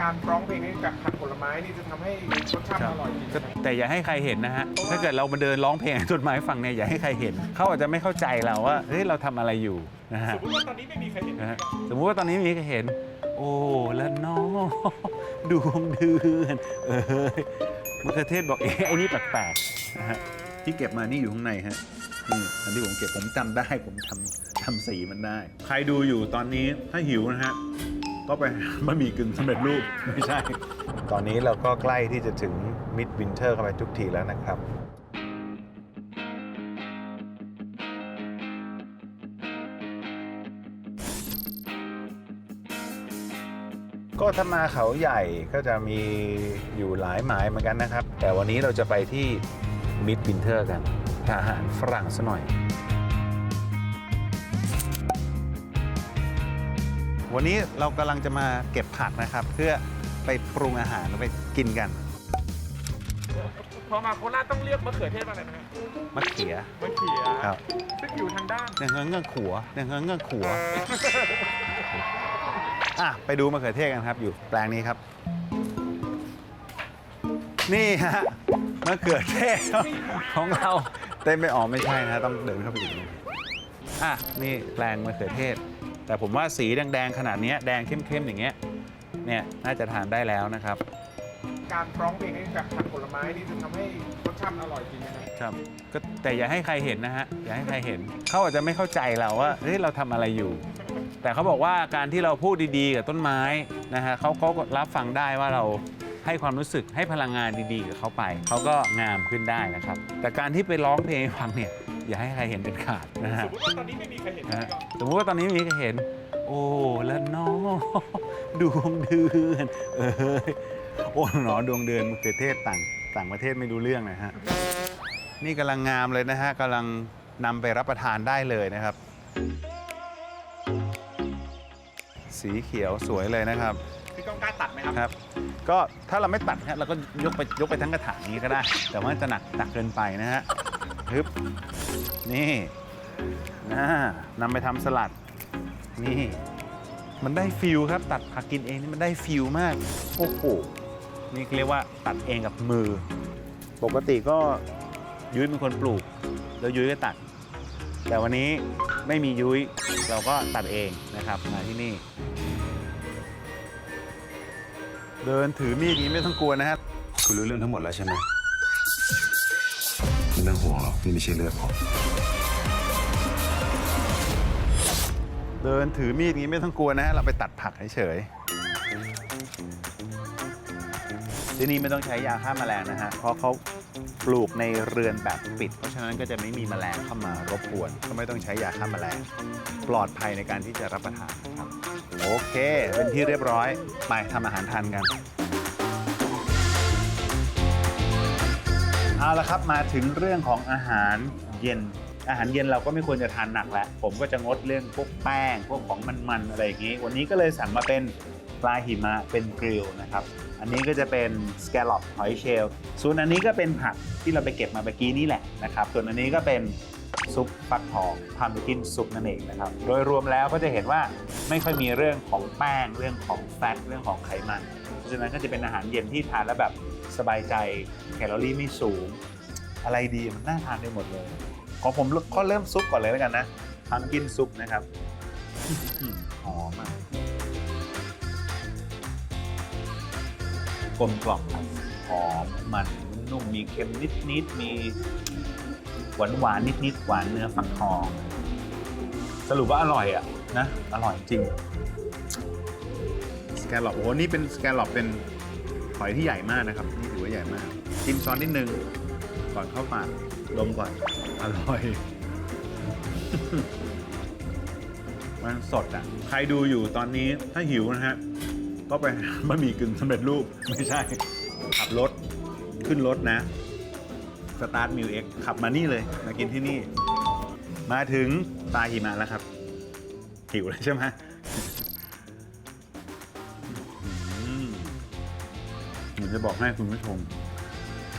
การร้องเพลงให้กับผักผลไม้นี่จะทำให้รสชาติครับอร่อยจริงก็ไหมแต่อย่าให้ใครเห็นนะฮะ ถ้าเกิดเรามาเดินร้องเพลงให้ต้นไม้ฟังเนี่ยอย่าให้ใครเห็น เขาอาจจะไม่เข้าใจเราว่า เฮ้ย เราทำอะไรอยู่นะฮะสมมติว่าตอนนี้ไม่มีใครเห็นนะฮะสมมุติว่าตอนนี้มีใครเห็น โอ้แล้วน้องดวงเดือน เออมะเขือเทศบอกเอ๊ะไอ้นี่แปลกๆนะฮะที่เก็บมานี่อยู่ข้างในฮะนี่อันที่ผมเก็บผมจำได้ผมทำทำสีมันได้ ใครดูอยู่ตอนนี้ถ้าหิวนะฮะ ก็ไปหาบะหมี่กึ่งสำเร็จรูปไม่ใช่ ตอนนี้เราก็ใกล้ที่จะถึงมิดวินเทอร์เข้าไปทุกทีแล้วนะครับ ก็ถ้ามาเขาใหญ่ก็จะมีอยู่หลายหมายเหมือนกันนะครับ แต่วันนี้เราจะไปที่มิดวินเทอร์กันทานอาหารฝรั่งซะหน่อย วันนี้เรากำลังจะมาเก็บผักนะครับ เพื่อไปปรุงอาหารแล้วไปกินกันพอมาโคราชต้องเรียกมะเขือเทศว่าอะไรนะฮะมะเขือมะเขือครับซึ่งอยู่ทางด้านเนี่ยเงื้อเงื้อขัวเนี่ยเงื้อเงื้อขัวอะไปดูมะเขือเทศกันครับ อยู่แปลงนี้ครับ นี่ฮะมะเขือเทศของเราเต้นไม่ออกไม่ใช่นะต้องเดินเข้าไปอีกนิดอะนี่แปลงมะเขือเทศ แต่ผมว่าสีแดงๆขนาดเนี้ยแดงเข้มๆอย่างเงี้ยเนี่ยน่าจะทานได้แล้วนะครับ การร้องเพลงให้กับผักผลไม้นี่จะทำให้รสชาติอร่อยจริงไหมครับครับก็แต่อย่าให้ใครเห็นนะฮะอย่าให้ใครเห็นเขาอาจจะไม่เข้าใจเราว่าเฮ้ยเราทำอะไรอยู่ แต่เขาบอกว่าการที่เราพูดดีๆ กับต้นไม้นะฮะเขาเขาก็รับฟังได้ว่าเราให้ความรู้สึกให้พลังงานดีๆกับเขาไป เขาก็งามขึ้นได้นะครับ แต่การที่ไปร้องเพลงให้ฟังเนี่ย อย่าให้ใครเห็นเป็นขาดนะสฮะมมติว่าตอนนี้ไม่มีใครเห็นนะฮะก็สมมติว่าตอนนี้มีใครเห็น โอ้แล้วน้องดวงเดือนเออโอ้หนอดวงเดือนมะเขือเทศต่างต่างประเทศไม่รู้เรื่องนะฮะ นี่กำลังงามเลยนะฮะกำลังนำไปรับประทานได้เลยนะครับ สีเขียวสวยเลยนะครับ พี่ต้องกล้าตัดไหมครับ ครับก็ถ้าเราไม่ตัดฮะเราก็ยกไปยกไปทั้งกระถางนี้ก็ได้ แต่ว่าจะหนักหนักเกินไปนะฮะ ฮึบนี่นะนำไปทำสลัด นี่ มันได้ฟิลครับ ตัดผักกินเองนี่มันได้ฟิลมาก โอ้โห นี่เรียกว่าตัดเองกับมือ ปกติก็ยุ้ยเป็นคนปลูก แล้วยุ้ยก็ตัด แต่วันนี้ไม่มียุ้ยเราก็ตัดเองนะครับมาที่นี่ เดินถือมีดนี้ไม่ต้องกลัวนะฮะคุณรู้เรื่องทั้งหมดแล้วใช่ไหม ต้องห่วงหรอกนี่ไม่ใช่เลือดผมเดินถือมีดนี้ไม่ต้องกลัวนะฮะเราไปตัดผักเฉยๆที่นี่ไม่ต้องใช้ยาฆ่าแมลงนะฮะ เพราะเขาปลูกในเรือนแบบปิด เพราะฉะนั้นก็จะไม่มีแมลงเข้ามารบกวน ก็ไม่ต้องใช้ยาฆ่าแมลง ปลอดภัยในการที่จะรับประทานนะครับ โอเค เป็นที่เรียบร้อย ไปทำอาหารทานกัน เอาละครับมาถึงเรื่องของอาหารเย็น อาหารเย็นเราก็ไม่ควรจะทานหนักแล้วผมก็จะงดเรื่องพวกแป้งพวกของมันๆอะไรอย่างนี้ วันนี้ก็เลยสั่งมาเป็นปลาหิมะเป็นกริลนะครับ อันนี้ก็จะเป็นสแกลล็อปหอยเชลล์ส่วนอันนี้ก็เป็นผักที่เราไปเก็บมาเมื่อกี้นี่แหละนะครับ ส่วนอันนี้ก็เป็นซุปฟักทองพามกินซุปนั่นเองนะครับ โดยรวมแล้วก็จะเห็นว่าไม่ค่อยมีเรื่องของแป้งเรื่องของแฟตเรื่องของไขมัน เพราะฉะนั้นก็จะเป็นอาหารเย็นที่ทานแล้วแบบ สบายใจแคลอรี่ไม่สูง อะไรดีมันน่าทานได้หมดเลย ของผมก็เริ่มซุปก่อนเลยแล้วกันนะทำกินซุปนะครับหอมมากกลมกล่อมหอมมันนุ่มมีเค็มนิดๆมีหวานหวานๆนิดๆหวานเนื้อฟักทอง สรุปว่าอร่อยอะนะ อร่อยจริง สแกลลอปโอ้โหนี่เป็นสแกลลอปเป็น หอยที่ใหญ่มากนะครับนี่ถือว่าใหญ่มากจิ้มซอสนิดนึงก่อนเข้าปากดมก่อนอร่อย มันสดอะ ใครดูอยู่ตอนนี้ถ้าหิวนะฮะ ก็ไปบะหมี่กึ่งสำเร็จรูป ไม่ใช่ ขับรถ ขึ้นรถนะสตาร์ทมิวเอ็กขับมานี่เลย มากินที่นี่ มาถึงตาหิมะแล้วครับ หิวแล้วใช่ไหม ผมจะบอกให้คุณผู้ชม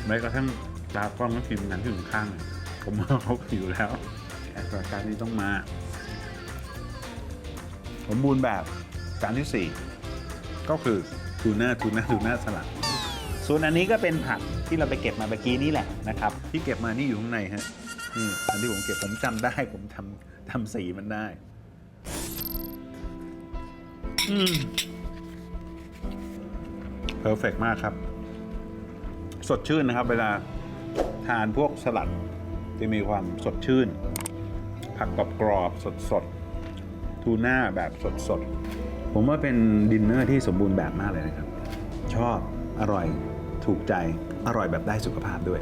แม้กระทั่งตากล้องก็พิมพ์นั้นที่อยู่ข้างเนี่ยผมว่าเขาผิวแล้วแอดรายการนี้ต้องมา สมบูรณ์แบบจานที่ 4 ก็คือทูน่าทูน่าทูน่าสลัดส่วนอันนี้ก็เป็นผักที่เราไปเก็บมาเมื่อกี้นี่แหละนะครับ ที่เก็บมานี่อยู่ข้างในฮะนี่อันที่ผมเก็บผมจำได้ผมทำทำสีมันได้ อืม เพอร์เฟกมากครับ สดชื่นนะครับ เวลาทานพวกสลัดจะมีความสดชื่น ผักกรอบกรอบสดสดทูน่าแบบสดสดผมว่าเป็นดินเนอร์ที่สมบูรณ์แบบมากเลยนะครับ ชอบอร่อยถูกใจอร่อยแบบได้สุขภาพด้วย